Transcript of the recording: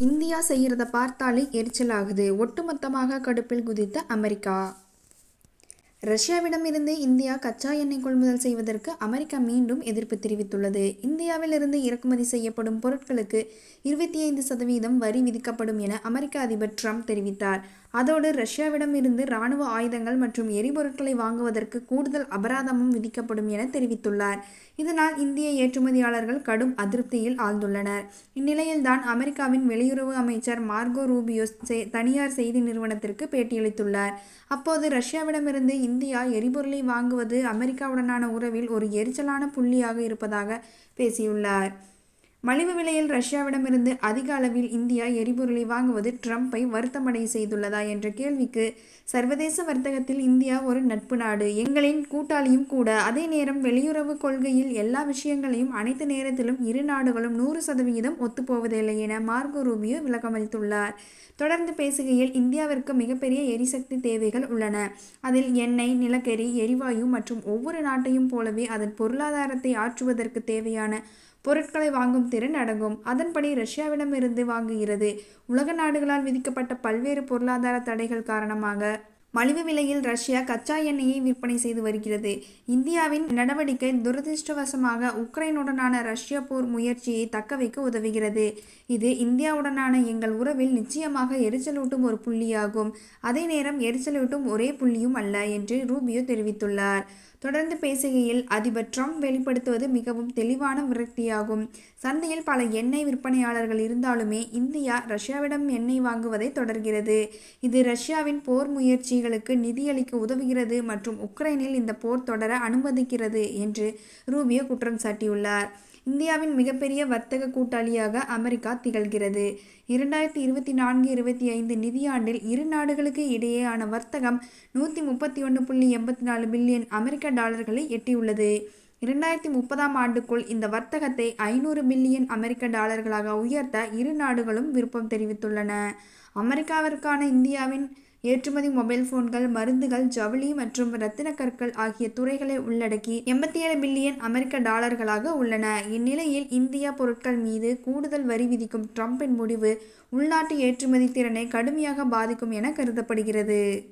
India செய்கிறத பார்த்தாலே எரிச்சலாகுது. ஒட்டுமொத்தமாக கடுப்பில் குதித்த அமெரிக்கா. ரஷ்யாவிடமிருந்து இந்தியா கச்சா எண்ணெய் கொள்முதல் செய்வதற்கு அமெரிக்கா மீண்டும் எதிர்ப்பு தெரிவித்துள்ளது. இந்தியாவிலிருந்து இறக்குமதி செய்யப்படும் பொருட்களுக்கு இருபத்தி ஐந்து சதவீதம் வரி விதிக்கப்படும் என அமெரிக்க அதிபர் ட்ரம்ப் தெரிவித்தார். அதோடு ரஷ்யாவிடம் இருந்து ராணுவ ஆயுதங்கள் மற்றும் எரிபொருட்களை வாங்குவதற்கு கூடுதல் அபராதமும் விதிக்கப்படும் என தெரிவித்துள்ளார். இதனால் இந்திய ஏற்றுமதியாளர்கள் கடும் அதிருப்தியில் ஆழ்ந்துள்ளனர். இந்நிலையில்தான் அமெரிக்காவின் வெளியுறவு அமைச்சர் மார்கோ ரூபியோஸ் தனியார் செய்தி நிறுவனத்திற்கு பேட்டியளித்துள்ளார். அப்போது ரஷ்யாவிடமிருந்து இந்தியா எரிபொருளை வாங்குவது அமெரிக்காவுடனான உறவில் ஒரு எரிச்சலான புள்ளியாக இருப்பதாக பேசியுள்ளார். மலிவு விலையில் ரஷ்யாவிடமிருந்து அதிக அளவில் இந்தியா எரிபொருளை வாங்குவது ட்ரம்ப்பை வருத்தமடைய செய்துள்ளதா என்ற கேள்விக்கு சர்வதேச வர்த்தகத்தில் இந்தியா ஒரு நட்பு நாடு. எங்களின் கூட்டாளியும் கூட அதே நேரம் வெளியுறவு கொள்கையில் எல்லா விஷயங்களையும் அனைத்து நேரத்திலும் இரு நாடுகளும் நூறு சதவிகிதம் ஒத்துப்போவதில்லை என மார்கோ ரூபியோ விளக்கமளித்துள்ளார். தொடர்ந்து பேசுகையில் இந்தியாவிற்கு மிகப்பெரிய எரிசக்தி தேவைகள் உள்ளன. அதில் எண்ணெய் நிலக்கரி எரிவாயு மற்றும் ஒவ்வொரு நாட்டையும் போலவே அதன் பொருளாதாரத்தை ஆற்றுவதற்கு தேவையான பொருட்களை வாங்கும் திறன் அடங்கும். அதன்படி ரஷ்யாவிடமிருந்து வாங்குகிறது. உலக நாடுகளால் விதிக்கப்பட்ட பல்வேறு பொருளாதார தடைகள் காரணமாக மலிவு விலையில் ரஷ்யா கச்சா எண்ணெயை விற்பனை செய்து வருகிறது. இந்தியாவின் நடவடிக்கை துரதிருஷ்டவசமாக உக்ரைனுடனான ரஷ்ய போர் முயற்சியை தக்கவைக்க உதவுகிறது. இது இந்தியாவுடனான எங்கள் உறவில் நிச்சயமாக எரிச்சலூட்டும் ஒரு புள்ளியாகும். அதே நேரம் எரிச்சலூட்டும் ஒரே புள்ளியும் அல்ல என்று ரூபியோ தெரிவித்துள்ளார். தொடர்ந்து பேசுகையில் அதிபர் ட்ரம்ப் வெளிப்படுத்துவது மிகவும் தெளிவான விரக்தியாகும். சந்தையில் பல எண்ணெய் விற்பனையாளர்கள் இருந்தாலுமே இந்தியா ரஷ்யாவிடம் எண்ணெய் வாங்குவதை தொடர்கிறது. இது ரஷ்யாவின் போர் முயற்சிகள் முயற்சிகளுக்கு நிதியளிக்க உதவுகிறது மற்றும் உக்ரைனில் இந்த போர் தொடர அனுமதிக்கிறது என்று ரூபியோ குற்றம் சாட்டியுள்ளார். இந்தியாவின் மிகப்பெரிய வர்த்தக கூட்டாளியாக அமெரிக்கா திகழ்கிறது. இரண்டாயிரத்தி இருபத்தி நான்கு இருபத்தி ஐந்து நிதியாண்டில் இரு நாடுகளுக்கு இடையேயான வர்த்தகம் நூற்றி முப்பத்தி ஒன்று புள்ளி எண்பத்தி நாலு பில்லியன் அமெரிக்க டாலர்களை எட்டியுள்ளது. இரண்டாயிரத்தி முப்பதாம் ஆண்டுக்குள் இந்த வர்த்தகத்தை ஐநூறு பில்லியன் அமெரிக்க டாலர்களாக உயர்த்த இரு நாடுகளும் விருப்பம் தெரிவித்துள்ளன. அமெரிக்காவிற்கான இந்தியாவின் ஏற்றுமதி மொபைல் போன்கள் மருந்துகள் ஜவுளி மற்றும் ரத்தின கற்கள் ஆகிய துறைகளை உள்ளடக்கி எண்பத்தி ஏழு பில்லியன் அமெரிக்க டாலர்களாக உள்ளன. இந்நிலையில் இந்தியா பொருட்கள் மீது கூடுதல் வரி விதிக்கும் ட்ரம்பின் முடிவு உள்நாட்டு ஏற்றுமதி திறனை கடுமையாக பாதிக்கும் என கருதப்படுகிறது.